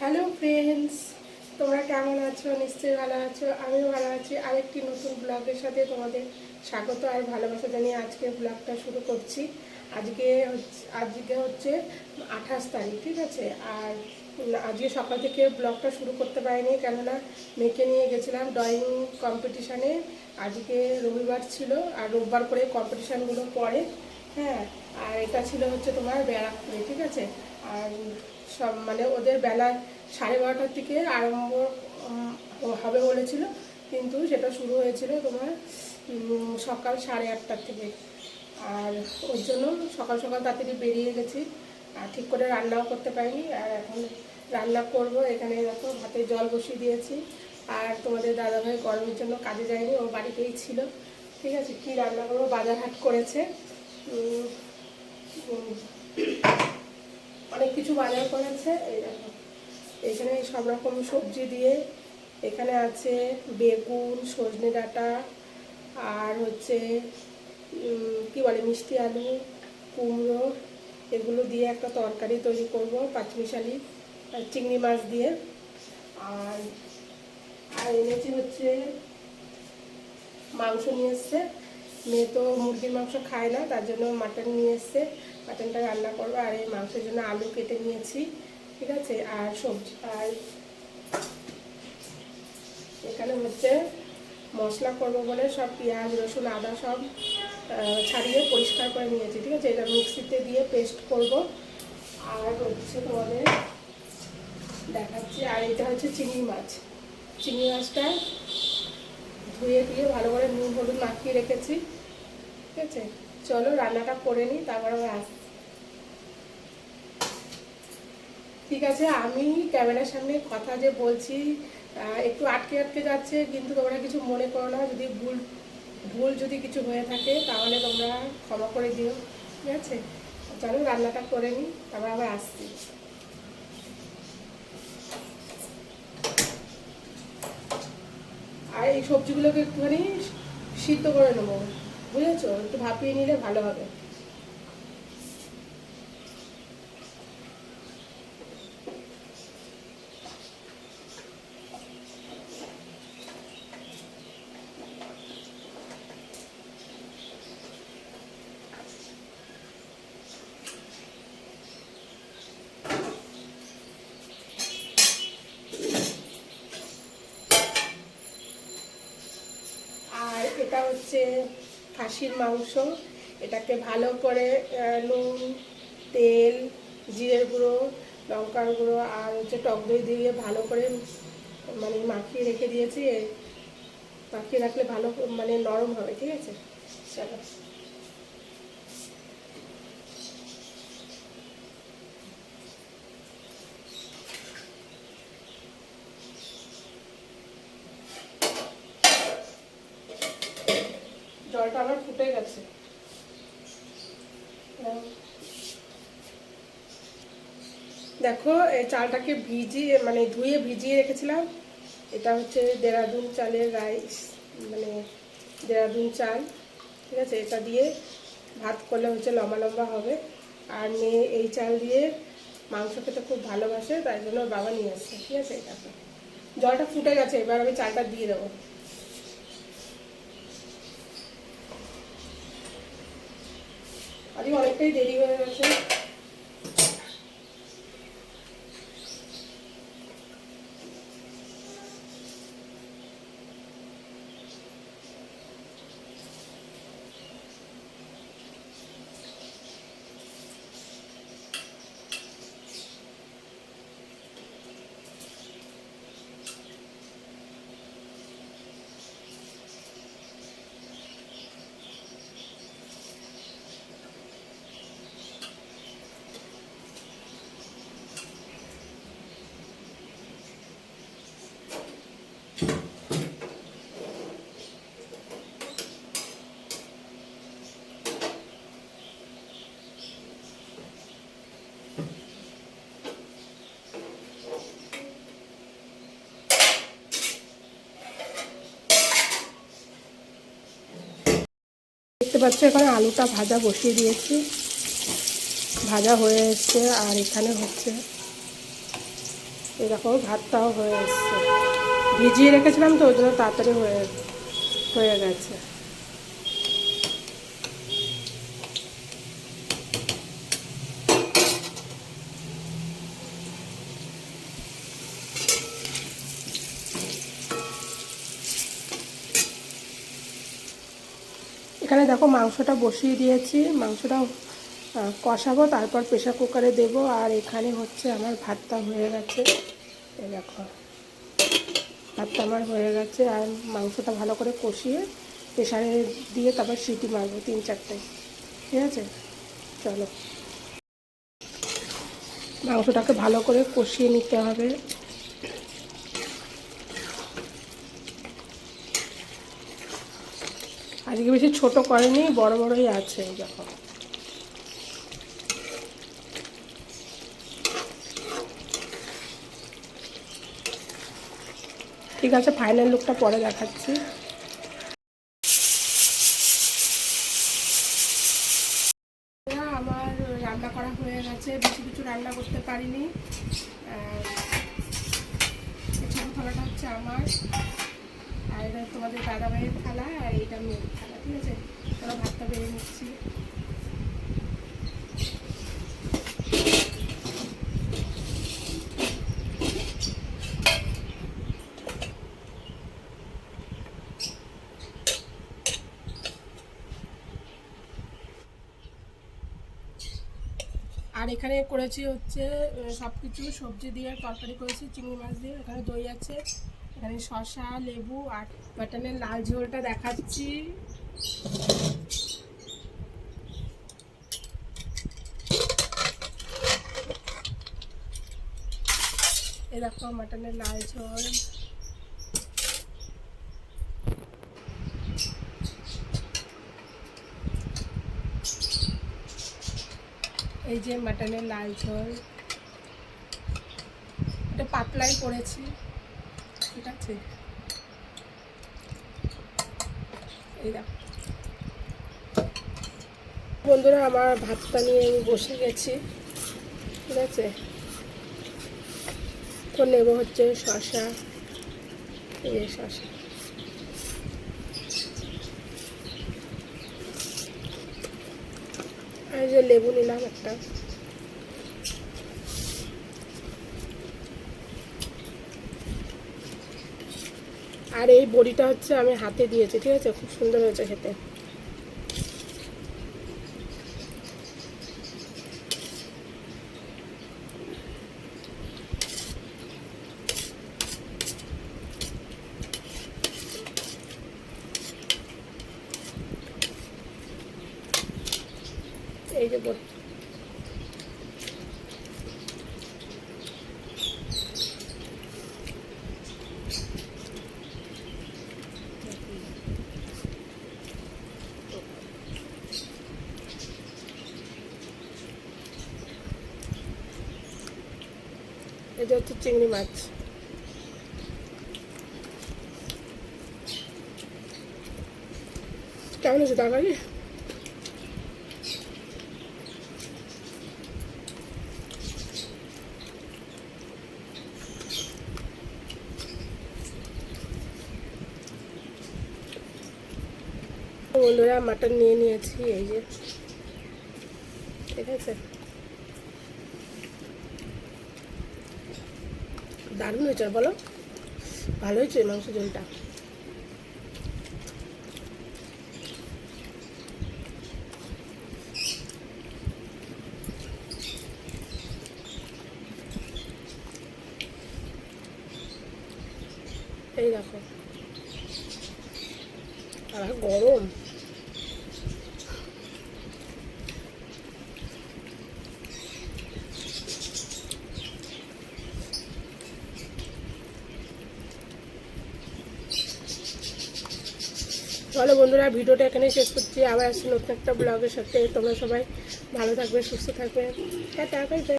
Hello friends তোমরা কেমন আছো? নিশ্চয়ই ভালো আছো। আমিও ভালো আছি। আরেকটি নতুন ব্লগের সাথে তোমাদের স্বাগত আর ভালোবাসা জানিয়ে আজকে ব্লগটা শুরু করছি। আজকে আজকে হচ্ছে আঠাশ তারিখ, ঠিক আছে? আর আজকে সকাল থেকে ব্লগটা শুরু করতে পারিনি, কেননা মেয়েকে নিয়ে গেছিলাম ড্রয়িং কম্পিটিশানে আজকে রবিবার ছিল, আর রোববার করে কম্পিটিশানগুলো পড়ে হ্যাঁ? আর এটা ছিল হচ্ছে তোমার ব্যারাকপুরে, ঠিক আছে? আর সব মানে ওদের বেলা সাড়ে বারোটার থেকে আরম্ভ হবে বলেছিল। কিন্তু সেটা শুরু হয়েছিল তোমার সকাল সাড়ে আটটার থেকে। আর ওর জন্য সকাল সকাল তাড়াতাড়ি বেরিয়ে গেছি। আর ঠিক করে রান্নাও করতে পারিনি। আর এখন রান্না করব। এখানে দেখো হাতে জল বসিয়ে দিয়েছি। আর তোমাদের দাদাভাই গরমের জন্য কাজে যায়নি, ও বাড়িতেই ছিল। ঠিক আছে, কি রান্না করব? বাজার হাট করেছে অনেক কিছু বাজার করেছে, এই দেখো। এখানে সব রকম সবজি দিয়ে এখানে আছে বেগুন, সজনে ডাঁটা, আর হচ্ছে কি বলে, মিষ্টি আলু, কুমড়ো, এগুলো দিয়ে একটা তরকারি তৈরি করব পাঁচমিশালি চিংড়ি মাছ দিয়ে। আর আর এনেছি হচ্ছে মাংস নিয়ে এসছে। মেয়ে তো মুরগির মাংস খায় না, তার জন্য মাটন নিয়ে এসছে। মাটনটা রান্না করব আর এই মাংসের জন্য আলু কেটে নিয়েছি, ঠিক আছে? আর সবজি, আর এখানে হচ্ছে মশলা করব বলে সব পেঁয়াজ, রসুন, আদা সব ছাড়িয়ে পরিষ্কার করে নিয়েছি, ঠিক আছে? এটা মিক্সিতে দিয়ে পেস্ট করব। আর হচ্ছে তোমাদের দেখাচ্ছি, আর এটা হচ্ছে চিংড়ি মাছ। চিংড়ি মাছটা ধুয়ে দিয়ে ভালো করে নুন, হলুদ মাখিয়ে রেখেছি, ঠিক আছে? চলো রান্নাটা করে নিই, তারপর আসছি। ঠিক আছে, আমি ক্যামেরার সামনে কথা যে বলছি একটু আটকে আটকে যাচ্ছে, কিন্তু তোমরা কিছু মনে করো না, যদি ভুল ভুল যদি কিছু হয়ে থাকে, তাহলে তোমরা ক্ষমা করে দিও, ঠিক আছে? চলো, রান্নাটা করে নিই, তারপর আবার আসছি। আর এই সবজিগুলোকে একটুখানি সিদ্ধ করে নেব, বুঝেছ? একটু ভাপিয়ে নিলে ভালো হবে আর এটা হচ্ছে খাসির মাংস। এটাকে ভালো করে নুন, তেল, জিরের গুঁড়ো, লঙ্কার গুঁড়ো আর হচ্ছে টক দই দিয়ে ভালো করে মানে মাখিয়ে রেখে দিয়েছি। মাখিয়ে রাখলে ভালো মানে নরম হবে, ঠিক আছে? চলো। জলটা আমার ফুটে গেছে। দেখো, এই চালটাকে ভিজিয়ে মানে ধুয়ে ভিজিয়ে রেখেছিলাম। এটা হচ্ছে দেরাদুন চালের রাইস মানে দেরাদুন চাল, ঠিক আছে? এটা দিয়ে ভাত করলে হচ্ছে লম্বা লম্বা হবে। আর মেয়ে এই চাল দিয়ে মাংস খেতে খুব ভালোবাসে, তাই জন্য বাবা নিয়ে আসছে ঠিক আছে? এটা জলটা ফুটে গেছে, এবার আমি চালটা দিয়ে দেবো। আজকে অনেকটাই দেরি হয়ে গেছে। পাচ্ছ, এখানে আলুটা ভাজা বসিয়ে দিয়েছি। ভাজা হয়ে এসছে আর এখানে হচ্ছে এরকম ভাতটাও হয়ে এসছে। ভিজিয়ে রেখেছিলাম তো, ওই জন্য তাড়াতাড়ি হয়ে হয়ে গেছে। এখানে দেখো মাংসটা বসিয়ে দিয়েছি। মাংসটা কষাবো, তারপর প্রেশার কুকারে দেব। আর এখানে হচ্ছে আমার ভাতটা হয়ে গেছে। দেখো, ভাতটা আমার হয়ে গেছে। আর মাংসটা ভালো করে কষিয়ে প্রেশারে দিয়ে তারপর সিটি মারবো তিন চারটে। ঠিক আছে? চলো। মাংসটাকে ভালো করে কষিয়ে নিতে হবে। আজকে বেশি ছোট করেনি, বড় বড়ই আছে এই দেখো ঠিক আছে ফাইনাল লুকটা পরে দেখাচ্ছি। আমার রান্না করা হয়ে গেছে, বেশি কিছু রান্না করতে পারিনি। ছোটো থালাটা হচ্ছে আমার। এটা তোমাদের দাদা ভাইয়ের থালা আর এইটা মেয়ের থালা, ঠিক আছে? চলো ভাতটা বেড়ে নিচ্ছি। আর এখানে করেছি হচ্ছে সব কিছু সবজি দিয়ে তরকারি করেছি, চিংড়ি মাছ দিয়ে, এখানে দই আছে। এখানে শসা, লেবু আর মাটনের লাল ঝোলটা দেখাচ্ছি। দেখো মাটনের লাল ঝোল। এই যে মাটনের লাল ঝোল। এটা পাতলাই করেছি। ঠিক আছে। বন্ধুরা, আমার ভাতটা নিয়ে আমি বসে গেছি। ঠিক আছে? তো নেব হচ্ছে শশা এই শশা আর যে লেবু নিলাম একটা। আর এই বড়িটা হচ্ছে আমি হাতে দিয়েছি ঠিক আছে? খুব সুন্দর হয়েছে খেতে এই যে বড়ি এটা হচ্ছে চিংড়ি মাছ। কেমন হয়েছে তরকারি বন্ধুরা মাটন নিয়ে নিয়েছি, এই যে। ঠিক আছে? দারুণ হয়েছে বলো? ভালো হয়েছে মাংস ঝোলটা? এই দেখো। আর গরম। চলো বন্ধুরা, ভিডিওটা এখানেই শেষ করছি। আবার আসছি নতুন একটা ব্লগের সাথে। তোমরা সবাই ভালো থাকবে, সুস্থ থাকবে। হ্যাঁ বাই